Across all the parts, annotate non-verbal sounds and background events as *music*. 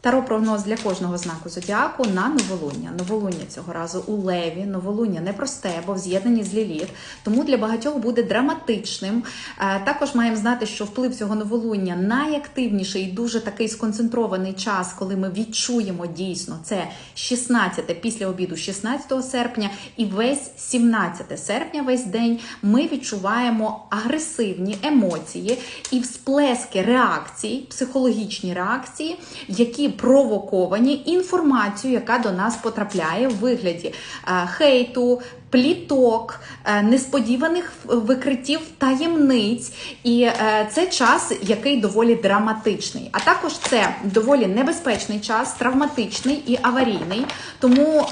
Таро прогноз для кожного знаку зодіаку на новолуння. Новолуння цього разу у Леві. Новолуння непросте, бо в з'єднанні з Ліліт, тому для багатьох буде драматичним. Е, Також маємо знати, що вплив цього новолуння найактивніший і дуже такий сконцентрований час, коли ми відчуємо дійсно це 16 після обіду, 16 серпня, і весь 17 серпня, весь день ми відчуваємо агресивні емоції і всплески реакцій, психологічні реакції, які провоковані інформацією, яка до нас потрапляє в вигляді е, хейту. Пліток, е, несподіваних викриттів таємниць, і е, це час, який доволі драматичний. А також це доволі небезпечний час, травматичний і аварійний. Тому,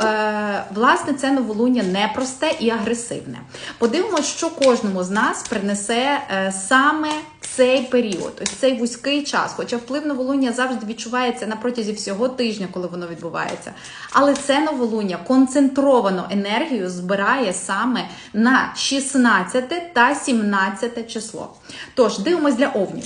власне, це новолуння непросте і агресивне. Подивимось, що кожному з нас принесе саме цей період, ось цей вузький час. Хоча вплив новолуння завжди відчувається на протязі всього тижня, коли воно відбувається. Але це новолуння концентровану енергію збирає саме на 16 та 17 число. Тож дивимось для овнів.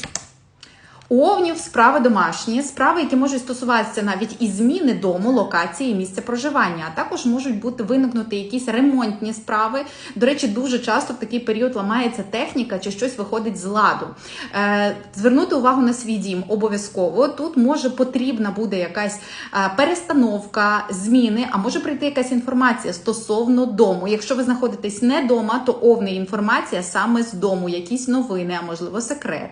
Овнів справи домашні, справи, які можуть стосуватися навіть і зміни дому, локації, місця проживання, а також можуть бути виникнути якісь ремонтні справи. До речі, дуже часто в такий період ламається техніка чи щось виходить з ладу. Е, звернути увагу на свій дім обов'язково. Тут може потрібна буде якась е, перестановка, зміни, а може прийти якась інформація стосовно дому. Якщо ви знаходитесь не вдома, то овни інформація саме з дому, якісь новини, а можливо секрет.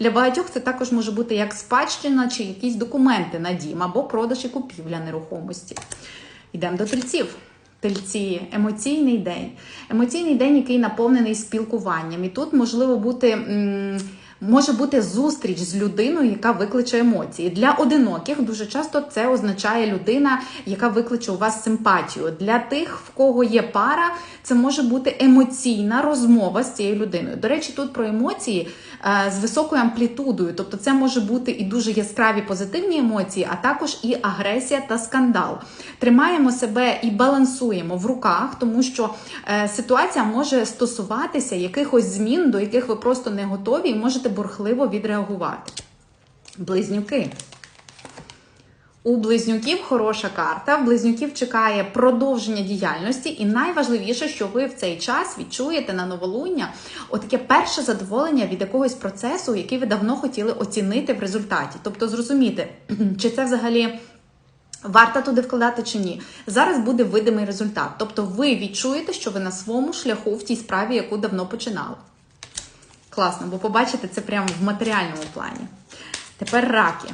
Для багатьох це також може бути як спадщина чи якісь документи на дім або продаж і купівля нерухомості. Йдемо до тельців. Тельці, емоційний день. Емоційний день, який наповнений спілкуванням. І тут можливо бути. Може бути зустріч з людиною, яка викличе емоції. Для одиноких дуже часто це означає людина, яка викличе у вас симпатію. Для тих, в кого є пара, це може бути емоційна розмова з цією людиною. До речі, тут про емоції з високою амплітудою, тобто це може бути і дуже яскраві позитивні емоції, а також і агресія та скандал. Тримаємо себе і балансуємо в руках, тому що е, ситуація може стосуватися якихось змін, до яких ви просто не готові, і можете бурхливо відреагувати. Близнюки. У близнюків хороша карта. Близнюків чекає продовження діяльності, і найважливіше, що ви в цей час відчуєте на новолуння отаке перше задоволення від якогось процесу, який ви давно хотіли оцінити в результаті. Тобто зрозуміти, *clears throat* чи це взагалі. Варто туди вкладати чи ні. Зараз буде видимий результат. Тобто ви відчуєте, що ви на своєму шляху в тій справі, яку давно починали. Класно, бо побачите це прямо в матеріальному плані. Тепер раки.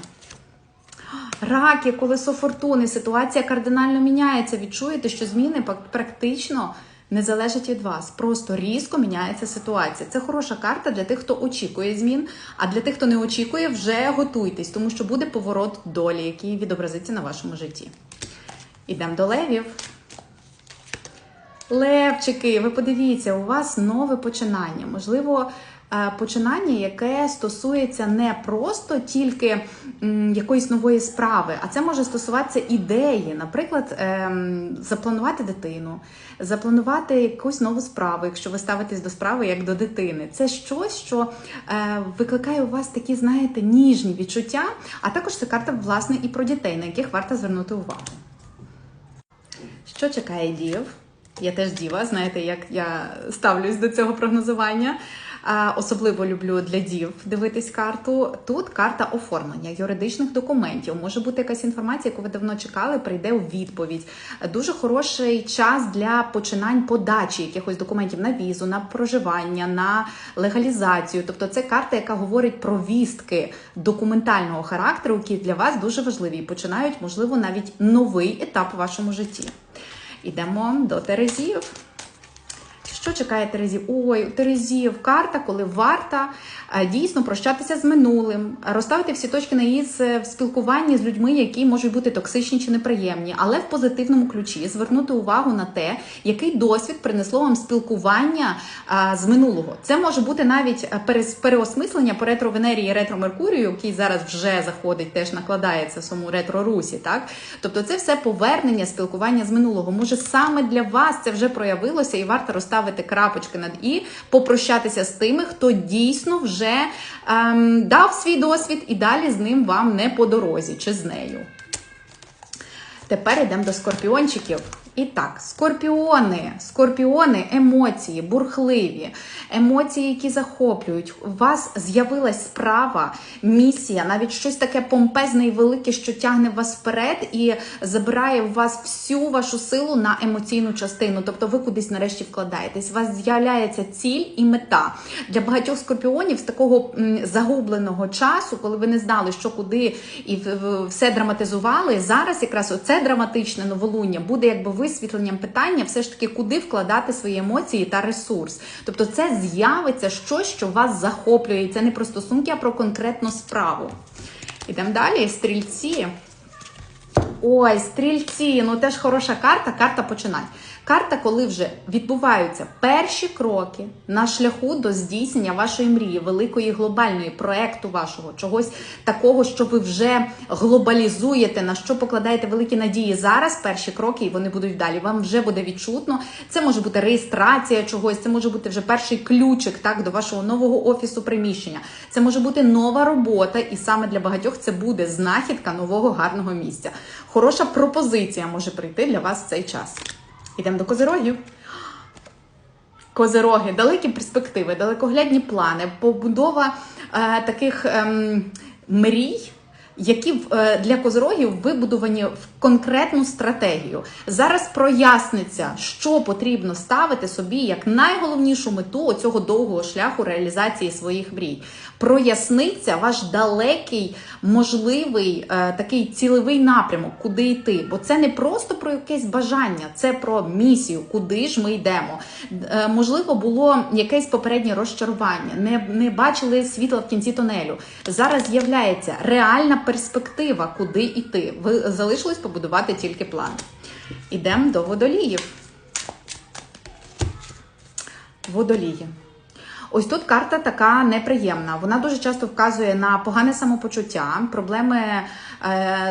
Раки, колесо фортуни, ситуація кардинально міняється. Відчуєте, що зміни практично не залежать від вас. Просто різко міняється ситуація. Це хороша карта для тих, хто очікує змін, а для тих, хто не очікує, вже готуйтесь, тому що буде поворот долі, який відобразиться на вашому житті. Ідемо до левів. Левчики, ви подивіться, у вас нове починання. Можливо, починання, яке стосується не просто тільки якоїсь нової справи, а це може стосуватися ідеї. Наприклад, ем, запланувати дитину, запланувати якусь нову справу, якщо ви ставитесь до справи як до дитини. Це щось, що е, викликає у вас такі, знаєте, ніжні відчуття, а також це карта, власне, і про дітей, на яких варто звернути увагу. Що чекає дів? Я теж діва, знаєте, як я ставлюсь до цього прогнозування. Особливо люблю для дів дивитись карту. Тут карта оформлення юридичних документів. Може бути якась інформація, яку ви давно чекали, прийде у відповідь. Дуже хороший час для починань подачі якихось документів на візу, на проживання, на легалізацію. Тобто, це карта, яка говорить про вістки документального характеру, які для вас дуже важливі і починають, можливо, навіть новий етап у вашому житті. Ідемо до Терезів. Що чекає Терезів? Ой, Терезів карта, коли варто е, дійсно прощатися з минулим, розставити всі точки на «і» з- в спілкуванні з людьми, які можуть бути токсичні чи неприємні, але в позитивному ключі звернути увагу на те, який досвід принесло вам спілкування з минулого. Це може бути навіть е, переосмислення по ретро Венері і ретро Меркурію, який зараз вже заходить, теж накладається в самому ретро Русі. Так, тобто, це все повернення спілкування з минулого. Може саме для вас це вже проявилося, і варто розставити поставити крапочки над і, попрощатися з тими, хто дійсно вже ем, дав свій досвід, і далі з ним вам не по дорозі чи з нею. Тепер йдемо до скорпіончиків. І так, скорпіони, скорпіони, емоції, бурхливі, емоції, які захоплюють. У вас з'явилась справа, місія, навіть щось таке помпезне і велике, що тягне вас вперед і забирає у вас всю вашу силу на емоційну частину. Тобто ви кудись нарешті вкладаєтесь. У вас з'являється ціль і мета. Для багатьох скорпіонів з такого загубленого часу, коли ви не знали, що куди і все драматизували. Зараз якраз оце драматичне новолуння буде якби висвітленням питання, все ж таки, куди вкладати свої емоції та ресурс. Тобто, це з'явиться щось, що вас захоплює. І це не про стосунки, а про конкретну справу. Ідемо далі. Стрільці. Ой, стрільці, ну теж хороша карта, карта починань. Карта, коли вже відбуваються перші кроки на шляху до здійснення вашої мрії, великої глобальної проекту вашого, чогось такого, що ви вже глобалізуєте, на що покладаєте великі надії зараз. Перші кроки, і вони будуть далі. Вам вже буде відчутно. Це може бути реєстрація чогось, це може бути вже перший ключик так до вашого нового офісу приміщення. Це може бути нова робота, і саме для багатьох це буде знахідка нового гарного місця. Хороша пропозиція може прийти для вас в цей час. Йдемо до козирогів. Козироги, далекі перспективи, далекоглядні плани, побудова е, таких ем, мрій, які е, для козирогів вибудовані в конкретну стратегію. Зараз проясниться, що потрібно ставити собі як найголовнішу мету цього довгого шляху реалізації своїх мрій. Проясниться ваш далекий, можливий е, такий цілевий напрямок, куди йти. Бо це не просто про якесь бажання, це про місію, куди ж ми йдемо. Е, можливо, було якесь попереднє розчарування, не, не бачили світла в кінці тунелю. Зараз з'являється реальна перспектива, куди йти. Ви залишилось побудувати тільки план. Ідемо до водоліїв. Водолії. Ось тут карта така неприємна. Вона дуже часто вказує на погане самопочуття, проблеми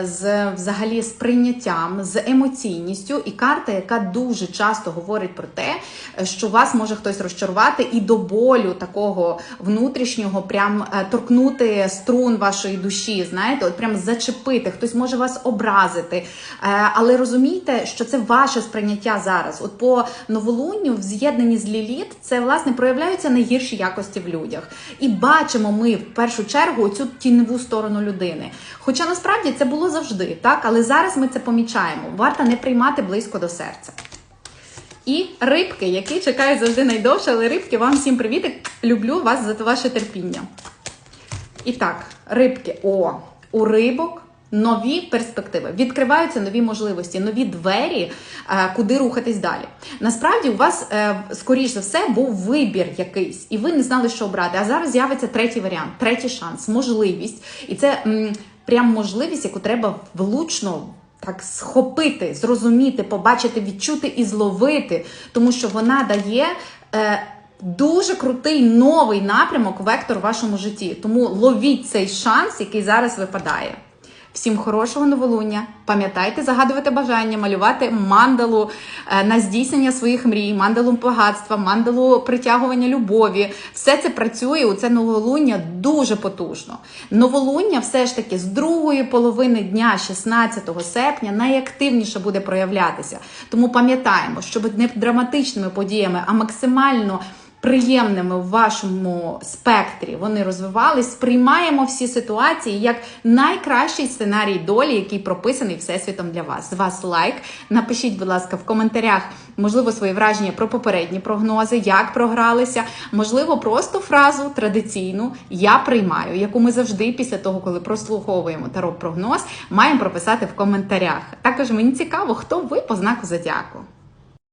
з взагалі з прийняттям, з емоційністю. І карта, яка дуже часто говорить про те, що вас може хтось розчарувати, і до болю такого внутрішнього, прям е, торкнути струн вашої душі. Знаєте, от прям зачепити, хтось може вас образити. Е, але розумійте, що це ваше сприйняття зараз. От по новолунню в з'єднанні з Ліліт це власне проявляються найгірші якості в людях. І бачимо ми в першу чергу цю тіньову сторону людини. Хоча насправді це було завжди, так але зараз ми це помічаємо. Варто не приймати близько до серця. І рибки, які чекають завжди найдовше, але рибки, вам всім привіт! Люблю вас за ваше терпіння. І так, рибки, о, у рибок нові перспективи, відкриваються нові можливості, нові двері, е, куди рухатись далі. Насправді, у вас, е, скоріш за все, був вибір якийсь, і ви не знали, що обрати. А зараз з'явиться третій варіант, третій шанс, можливість. І це прям можливість, яку треба влучно. Так схопити, зрозуміти, побачити, відчути і зловити, тому що вона дає е, дуже крутий новий напрямок, вектор в вашому житті. Тому ловіть цей шанс, який зараз випадає. Всім хорошого новолуння. Пам'ятайте загадувати бажання, малювати мандалу е, на здійснення своїх мрій, мандалу багатства, мандалу притягування любові. Все це працює у це новолуння дуже потужно. Новолуння все ж таки з другої половини дня, 16 серпня, найактивніше буде проявлятися. Тому пам'ятаємо, щоб не драматичними подіями, а максимально приємними в вашому спектрі вони розвивались, сприймаємо всі ситуації як найкращий сценарій долі, який прописаний всесвітом для вас. З вас лайк. Напишіть, будь ласка, в коментарях, можливо, свої враження про попередні прогнози, як програлися, можливо, просто фразу традиційну я приймаю, яку ми завжди після того, коли прослуховуємо таро прогноз, маємо прописати в коментарях. Також мені цікаво, хто ви по знаку зодіаку.